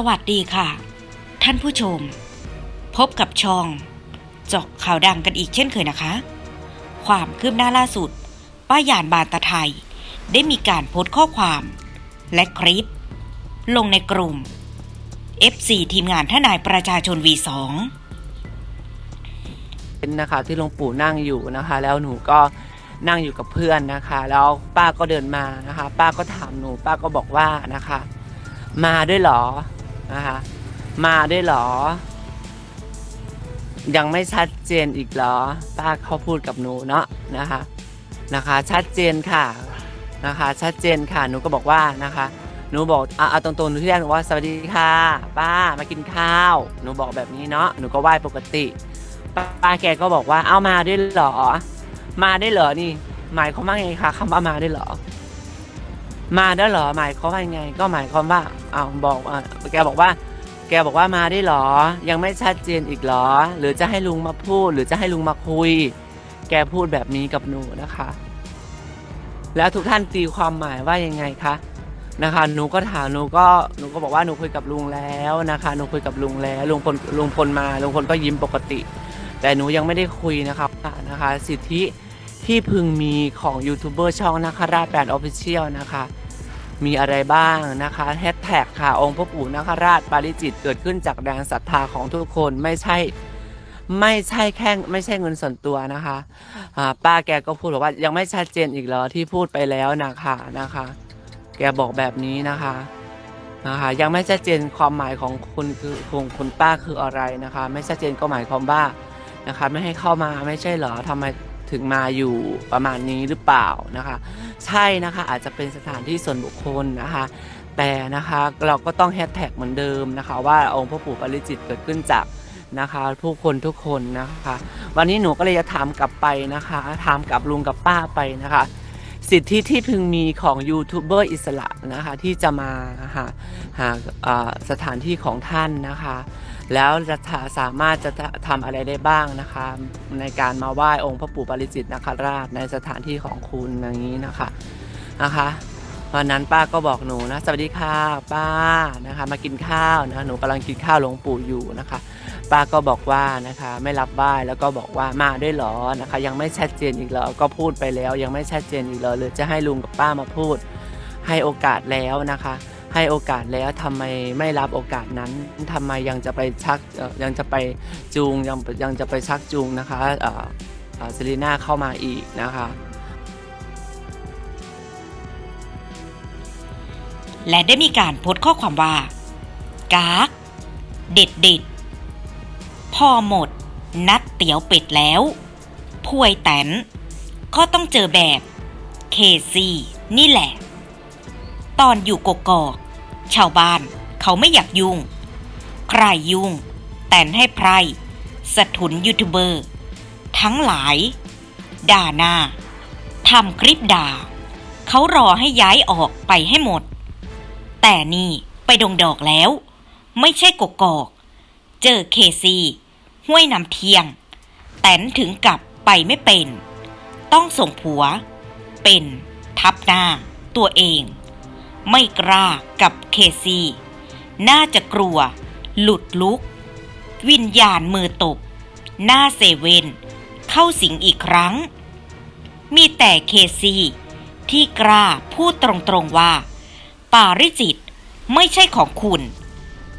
สวัสดีค่ะ ท่านผู้ชม พบกับช่องจาะข่าวดังกันอีกเช่นเคยนะคะ ความคืบหน้าล่าสุด ป้ายานบานตะไทย ได้มีการโพสต์ข้อความ และคลิป ลงในกลุ่ม FC ทีมงานทนายประชาชน V2 เป็นนะคะที่หลวงปู่นั่งอยู่นะคะ แล้วหนูก็นั่งอยู่กับเพื่อนนะคะ แล้วป้าก็เดินมานะคะ ป้าก็ถามหนู ป้าก็บอกว่านะคะ มาด้วยเหรอ นะคะมาได้เหรอ ยังไม่ชัดเจนอีกเหรอ ป้าเขาพูดกับหนูเนาะนะคะนะคะ ชัดเจนค่ะนะคะ ชัดเจนค่ะหนูก็บอกว่านะคะหนูบอกอะเอาตรงๆหนูที่แรกหนูว่าสวัสดีค่ะ ป้ามากินข้าวหนูบอกแบบนี้เนาะหนูก็ไหว้ปกติ ป้าป้าแกก็บอกว่าเอามาด้วยเหรอ มาได้เหรอนี่ หมายความว่าไงคะคำว่ามาได้เหรอ มาได้เหรอหมายความว่ายังไง ก็หมายความว่าเอาบอกอะแกบอกว่า แกบอกว่ามาได้เหรอ ยังไม่ชัดเจนอีกเหรอ หรือจะให้ลุงมาพูด หรือจะให้ลุงมาคุย แกพูดแบบนี้กับหนูนะคะ แล้วทุกท่านตีความหมายว่ายังไงคะนะคะหนูก็ถามหนูก็หนูก็บอกว่าหนูคุยกับลุงแล้วนะคะหนูคุยกับลุงแล้วลุงพลลุงพลมาลุงพลก็ยิ้มปกติ แต่หนูยังไม่ได้คุยนะครับนะคะ สิทธิ ที่พึงมีของยูทูบเบอร์ช่องนาคราชแบรนด์ออฟฟิเชียลนะคะ มีอะไรบ้างนะคะแฮชแท็กค่ะ องค์พระปู่นาคราชปาริจิตเกิดขึ้นจากแรงศรัทธาของทุกคนไม่ใช่ไม่ใช่แค่ไม่ใช่เงินส่วนตัวนะคะอ่าป้าแกก็พูดบอกว่ายังไม่ชัดเจนอีกเหรอที่พูดไปแล้วนะคะนะคะ แกบอกแบบนี้นะคะนะคะยังไม่ชัดเจนความหมายของคุณคือของคุณป้าคืออะไรนะคะ ไม่ชัดเจนก็หมายความว่านะคะ ไม่ให้เข้ามาไม่ใช่เหรอทำไม ถึงมาอยู่ประมาณนี้หรือเปล่านะคะ ใช่นะคะอาจจะเป็นสถานที่ส่วนบุคคลนะคะ แต่นะคะเราก็ต้องแฮชแท็กเหมือนเดิมนะคะ ว่าองค์พระปู่ปาริจิตเกิดขึ้นจากนะคะผู้คนทุกคนนะคะ วันนี้หนูก็เลยจะถามกลับไปนะคะถามกับลุงกับป้าไปนะคะ สิทธิที่พึงมีของยูทูบเบอร์อิสระนะคะที่จะมาหาหาสถานที่ของท่านนะคะ แล้วจะสามารถจะทำอะไรได้บ้างนะคะ ในการมาไหว้องค์พระปู่ปาริจิตนาคราชในสถานที่ของคุณอย่างนี้นะคะนะคะวันนั้นป้าก็บอกหนูนะสวัสดีค่ะป้านะคะ มากินข้าวนะหนูกำลังกินข้าวหลวงปู่อยู่นะคะ ป้าก็บอกว่านะคะ ไม่รับไหว้แล้วก็บอกว่ามาด้วยหรอนะคะ ยังไม่ชัดเจนอีกเหรอก็พูดไปแล้ว ยังไม่ชัดเจนอีกเหรอหรือจะให้ลุงกับป้ามาพูดให้โอกาสแล้วนะคะ ให้โอกาสแล้วทำไมไม่รับโอกาสนั้นทำไมยังจะไปชักยังจะไปจูงยังยังจะไปชักจูงนะคะเซรีน่าเข้ามาอีกนะคะและได้มีการโพสต์ข้อความว่ากากเด็ดเด็ดพอหมด นัดเตี๋ยวเป็ดแล้วพวยแตนก็ต้องเจอแบบเคซี่นี่แหละ ตอนอยู่กกอก ชาวบ้านเขาไม่อยากยุ่ง ใครยุ่ง แต่นให้ไพรสะทุนยูทูบเบอร์ ทั้งหลาย ด่าหน้าทำคลิปด่า เขารอให้ย้ายออกไปให้หมด แต่นี่ไปดงดอกแล้ว ไม่ใช่กกอก เจอเคซีห้วยน้ำเทียง แตนถึงกับไปไม่เป็น ต้องส่งผัว เป็น ทับหน้า ตัวเอง ไม่กล้ากับเคซี น่าจะกลัว หลุดลุก วิญญาณมือตบ หน้าเซเว่นเข้าสิงอีกครั้ง มีแต่เคซีที่กล้าพูดตรงๆว่า ปาริจิตไม่ใช่ของคุณ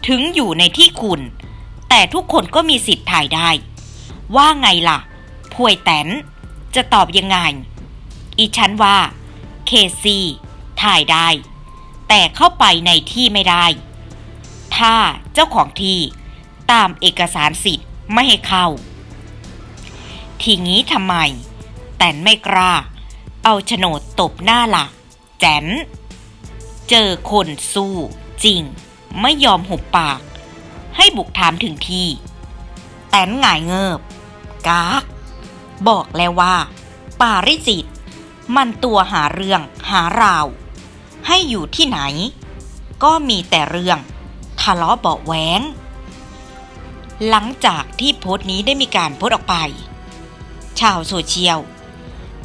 ถึงอยู่ในที่คุณ แต่ทุกคนก็มีสิทธิ์ถ่ายได้ ว่าไงล่ะ พวยแตนจะตอบยังไง อีฉันว่า เคซีถ่ายได้ แต่เข้าไปในที่ไม่ได้ ถ้าเจ้าของที่ตามเอกสารสิทธิ์ไม่ให้เข้า ทีงี้ทำไม แตนไม่กล้า เอาโฉนดตบหน้าล่ะ แจนเจอคนสู้จริง ไม่ยอมหุบปาก ให้บุกถามถึงที่ แตนหงายเงิบ กากบอกแล้วว่า ปาริจิต มันตัวหาเรื่องหาราว ให้อยู่ที่ไหน ก็มีแต่เรื่องทะเลาะเบาะแหวงหลังจากที่โพสต์นี้ได้มีการโพสต์ออกไป ชาวโซเชียล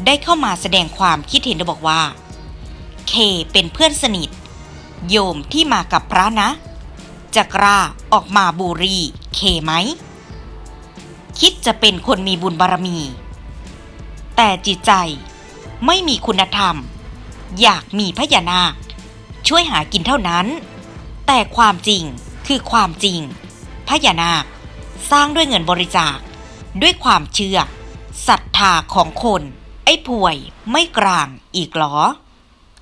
ได้เข้ามาแสดงความคิดเห็นโดยบอกว่า เคเป็นเพื่อนสนิท โยมที่มากับพระนะ จะกล้าออกมาบูรีเคไหม คิดจะเป็นคนมีบุญบารมี แต่จิตใจไม่มีคุณธรรม อยากมีพญานาค ช่วยหากินเท่านั้น แต่ความจริงคือความจริงพญานาค สร้างด้วยเงินบริจาค ด้วยความเชื่อศรัทธาของคน ไอ้ป่วยไม่กลางอีกหรอ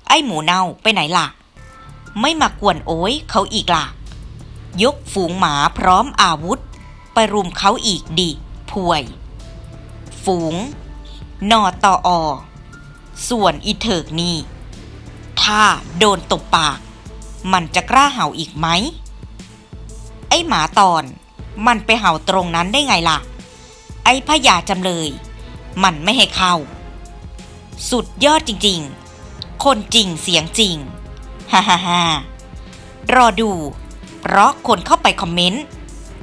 ไอ้หมูเน่าไปไหนล่ะ ไม่มากวนโอ้ยเขาอีกล่ะ ยกฝูงหมาพร้อมอาวุธ ไปรุมเขาอีกดิป่วย ฝูง นอตออส่วนอีเถิกนี่ ถ้าโดนตบปาก มันจะกล้าเห่าอีกไหม ไอ้หมาตอน มันไปเห่าตรงนั้นได้ไงล่ะ ไอ้พญาจำเลย มันไม่ให้เข้า สุดยอดจริงๆ คนจริงเสียงจริง ฮ่าฮ่าฮ่ารอดู เพราะคนเข้าไปคอมเมนต์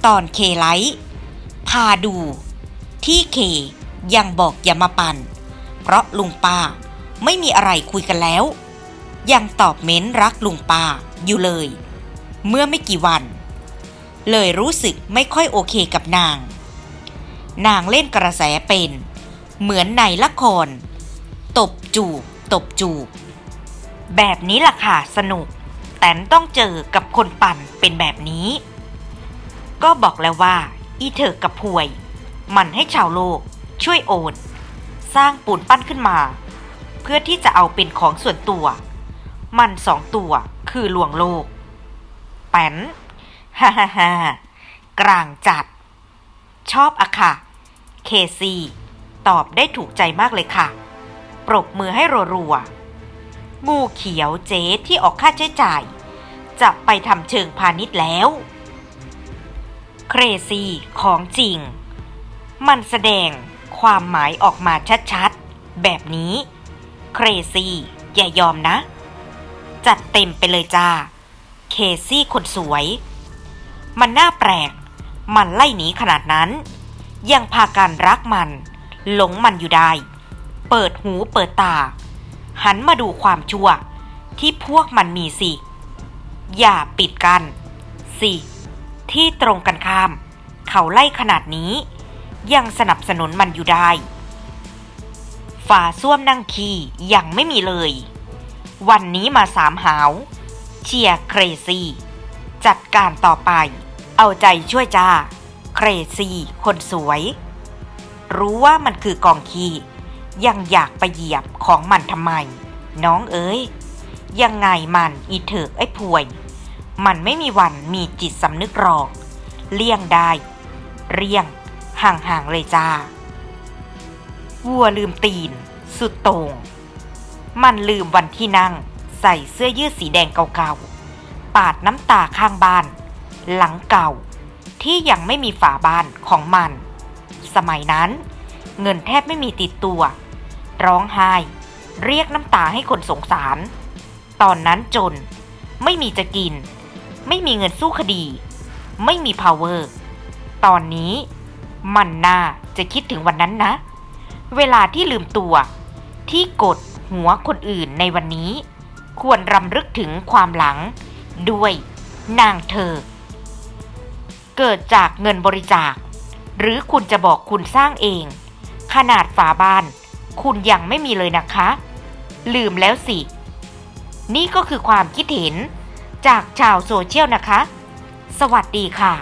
ตอนเคไลท์พาดู ที่เคยังบอกอย่ามาปัน่น เพราะลุงป้าไม่มีอะไรคุยกันแล้ว ยังตอบเม้นรักลุงป้าอยู่เลย เมื่อไม่กี่วัน เลยรู้สึกไม่ค่อยโอเคกับนาง นางเล่นกระแสเป็น เหมือนในละคร ตบจูบ ตบจูบ แบบนี้ล่ะค่ะสนุก แต่ต้องเจอกับคนปั่นเป็นแบบนี้ ก็บอกแล้วว่า อีเธอกับพวย มันให้ชาวโลก ช่วยโอน สร้างปูนปั้นขึ้นมา เพื่อที่จะเอาเป็นของส่วนตัว มันสองตัวคือลวงโลก แป้นฮ่าฮ่าฮ่ากลางจัด ชอบอะค่ะ เคซีตอบได้ถูกใจมากเลยค่ะ ปรบมือให้รัวๆ งูเขียวเจ๊ที่ออกค่าใช้จ่าย จะไปทำเชิงพาณิชย์แล้ว เครซีของจริง มันแสดงความหมายออกมาชัดๆ แบบนี้ เครซีอย่ายอมนะ จัดเต็มไปเลยจ้า เคซี่คนสวย มันน่าแปลก มันไล่หนีขนาดนั้น ยังพากันรักมัน หลงมันอยู่ได้ เปิดหูเปิดตา หันมาดูความชั่ว ที่พวกมันมีสิ อย่าปิดกัน สิ ที่ตรงกันข้าม เขาไล่ขนาดนี้ ยังสนับสนุนมันอยู่ได้ฝาส้วมนั่งขี้ยังไม่มีเลย วันนี้มาสามหาวเชียร์เครซี่ จัดการต่อไป เอาใจช่วยจ้า เครซี่ คนสวย รู้ว่ามันคือกองขี้ยังอยากไปเหยียบของมันทำไม น้องเอ้ยยังไงมันอีเถิกไอ้พวย มันไม่มีวันมีจิตสำนึกหรอก เลี่ยงได้ เลี่ยง ห่างๆเลยจ้า วัวลืมตีน สุดโต่ง มันลืมวันที่นั่ง ใส่เสื้อยืดสีแดงเก่าๆ ปาดน้ำตาข้างบ้าน หลังเก่า ที่ยังไม่มีฝาบ้านของมัน สมัยนั้น เงินแทบไม่มีติดตัว ร้องไห้ เรียกน้ำตาให้คนสงสาร ตอนนั้นจน ไม่มีจะกิน ไม่มีเงินสู้คดี ไม่มี power ตอนนี้ มันน่าจะคิดถึงวันนั้นนะ เวลาที่ลืมตัว ที่กด หัวคนอื่นในวันนี้ ควรรำลึกถึงความหลัง ด้วยนางเธอ เกิดจากเงินบริจาค หรือคุณจะบอกคุณสร้างเอง ขนาดฝาบ้าน คุณยังไม่มีเลยนะคะ ลืมแล้วสิ นี่ก็คือความคิดเห็น จากชาวโซเชียลนะคะ สวัสดีค่ะ